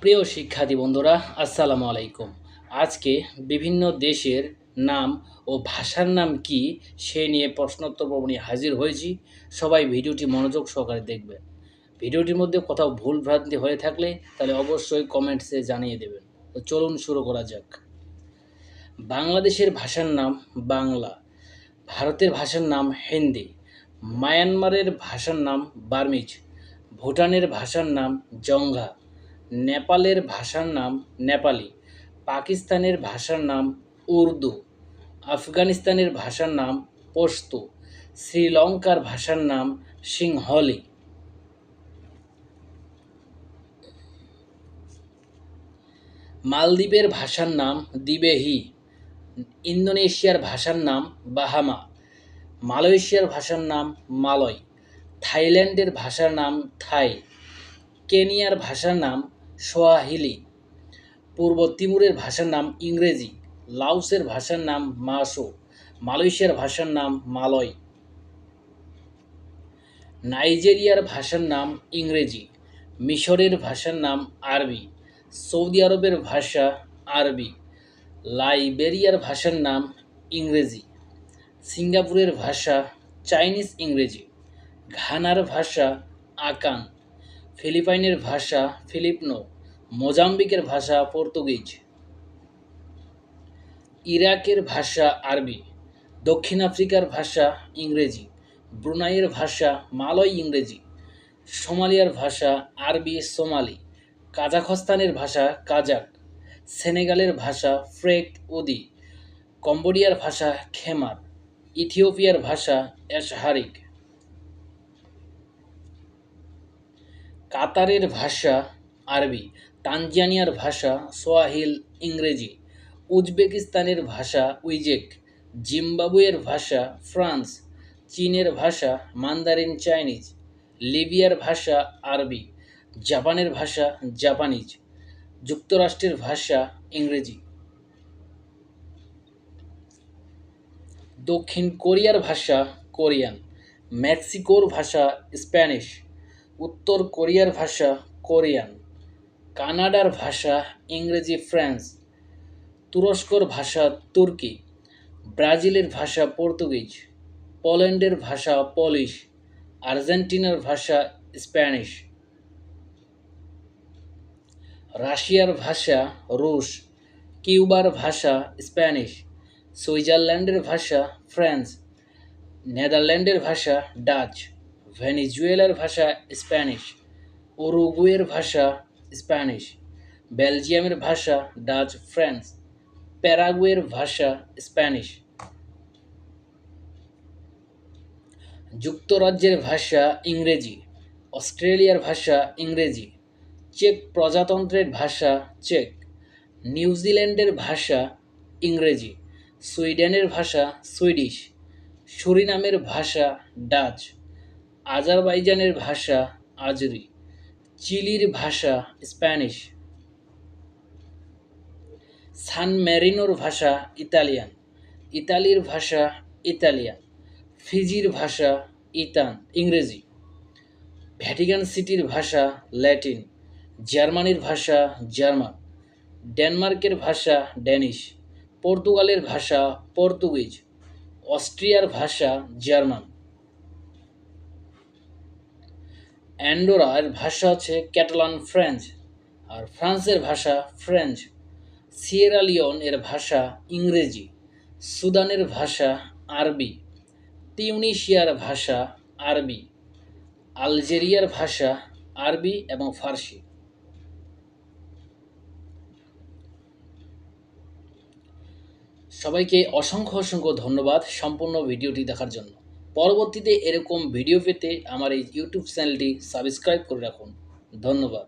প্রিয় শিক্ষার্থী বন্ধুরা, আসসালামু আলাইকুম। আজকে বিভিন্ন দেশের নাম ও ভাষার নাম কি সে নিয়ে প্রশ্নোত্তর পর্ব নিয়ে হাজির হয়েছি। সবাই ভিডিওটি মনোযোগ সহকারে দেখবেন ভিডিওটির মধ্যে কোথাও ভুল ভ্রান্তি হয়ে থাকলে তাহলে অবশ্যই কমেন্টসে জানিয়ে দেবেন। তো চলুন শুরু করা যাক। বাংলাদেশের ভাষার নাম বাংলা, ভারতের ভাষার নাম হিন্দি, মায়ানমারের ভাষার নাম বার্মিজ, ভুটানের ভাষার নাম জঙ্ঘা নেপালের ভাষার নাম নেপালি, পাকিস্তানের ভাষার নাম উর্দু, আফগানিস্তানের ভাষার নাম পশতু শ্রীলঙ্কার ভাষার নাম সিংহলি। মালদ্বীপের ভাষার নাম দিবেহি ইন্দোনেশিয়ার ভাষার নাম বাহামা, মালয়েশিয়ার ভাষার নাম মালয়, থাইল্যান্ডের ভাষার নাম থাই, কেনিয়ার ভাষার নাম সোয়াহিলি। পূর্ব তিমুরের ভাষার নাম ইংরেজি লাউসের ভাষার নাম মাসো, মালয়েশিয়ার ভাষার নাম মালয়। নাইজেরিয়ার ভাষার নাম ইংরেজি, মিশরের ভাষার নাম আরবি, সৌদি আরবের ভাষা আরবি, লাইবেরিয়ার ভাষার নাম ইংরেজি, সিঙ্গাপুরের ভাষা চাইনিজ ইংরেজি, ঘানার ভাষা আকান ফিলিপাইনের ভাষা ফিলিপনো, মোজাম্বিকের ভাষা পর্তুগিজ। ইরাকের ভাষা আরবি, দক্ষিণ আফ্রিকার ভাষা ইংরেজি, ব্রুনাইয়ের ভাষা মালয় ইংরেজি, সোমালিয়ার ভাষা আরবি সোমালি, কাজাখস্তানের ভাষা কাজাক, সেনেগালের ভাষা ফ্রেক উদি, কম্বোডিয়ার ভাষা খেমার, ইথিওপিয়ার ভাষা এশহারিক। কাতারের ভাষা আরবি তানজানিয়ার ভাষা সোয়াহিল ইংরেজি, উজবেকিস্তানের ভাষা উইজেক, জিম্বাবুয়ের ভাষা ফ্রান্স, চীনের ভাষা মান্দারিন চাইনিজ, লিবিয়ার ভাষা আরবি, জাপানের ভাষা জাপানিজ, যুক্তরাষ্ট্রের ভাষা ইংরেজি। দক্ষিণ কোরিয়ার ভাষা কোরিয়ান, মেক্সিকোর ভাষা স্প্যানিশ। উত্তর কোরিয়ার ভাষা কোরিয়ান, কানাডার ভাষা ইংরেজি ফ্রান্স, তুরস্কর ভাষা তুর্কি, ব্রাজিলের ভাষা পর্তুগিজ, পোল্যান্ডের ভাষা পলিশ, আর্জেন্টিনার ভাষা স্প্যানিশ। রাশিয়ার ভাষা রুশ, কিউবার ভাষা স্প্যানিশ, সুইজারল্যান্ডের ভাষা ফ্রান্স, নেদারল্যান্ডের ভাষা ডাচ। ভেনিজুয়েলার ভাষা স্প্যানিশ, উরুগুয়ের ভাষা স্প্যানিশ, বেলজিয়ামের ভাষা ডাচ ফ্রান্স, প্যারাগুয়ের ভাষা স্প্যানিশ। যুক্তরাজ্যের ভাষা ইংরেজি, অস্ট্রেলিয়ার ভাষা ইংরেজি, চেক প্রজাতন্ত্রের ভাষা চেক নিউজিল্যান্ডের ভাষা ইংরেজি, সুইডেনের ভাষা সুইডিশ, সুরিনামের ভাষা ডাচ। আজারবাইজানের ভাষা আজরি, চিলির ভাষা স্প্যানিশ, সান মেরিনোর ভাষা ইতালিয়ান, ইতালির ভাষা ইতালিয়ান, ফিজির ভাষা ইতান, ইংরেজি, ভ্যাটিকান সিটির ভাষা ল্যাটিন, জার্মানির ভাষা জার্মান, ডেনমার্কের ভাষা ড্যানিশ পর্তুগালের ভাষা পর্তুগিজ, অস্ট্রিয়ার ভাষা জার্মান। অ্যান্ডোরার ভাষা হচ্ছে ক্যাটালান ফ্রেঞ্চ, আর ফ্রান্সের ভাষা ফ্রেঞ্চ। সিয়েরা লিওন এর ভাষা ইংরেজি, সুদানের ভাষা আরবি টিউনিশিয়ার ভাষা আরবি, আলজেরিয়ার ভাষা আরবি এবং ফার্সি। সবাইকে অসংখ্য অসংখ্য ধন্যবাদ সম্পূর্ণ ভিডিওটি দেখার জন্য। পরবর্তীতে এরকম ভিডিও পেতে আমার এই ইউটিউব চ্যানেলটি সাবস্ক্রাইব করে রাখুন। ধন্যবাদ।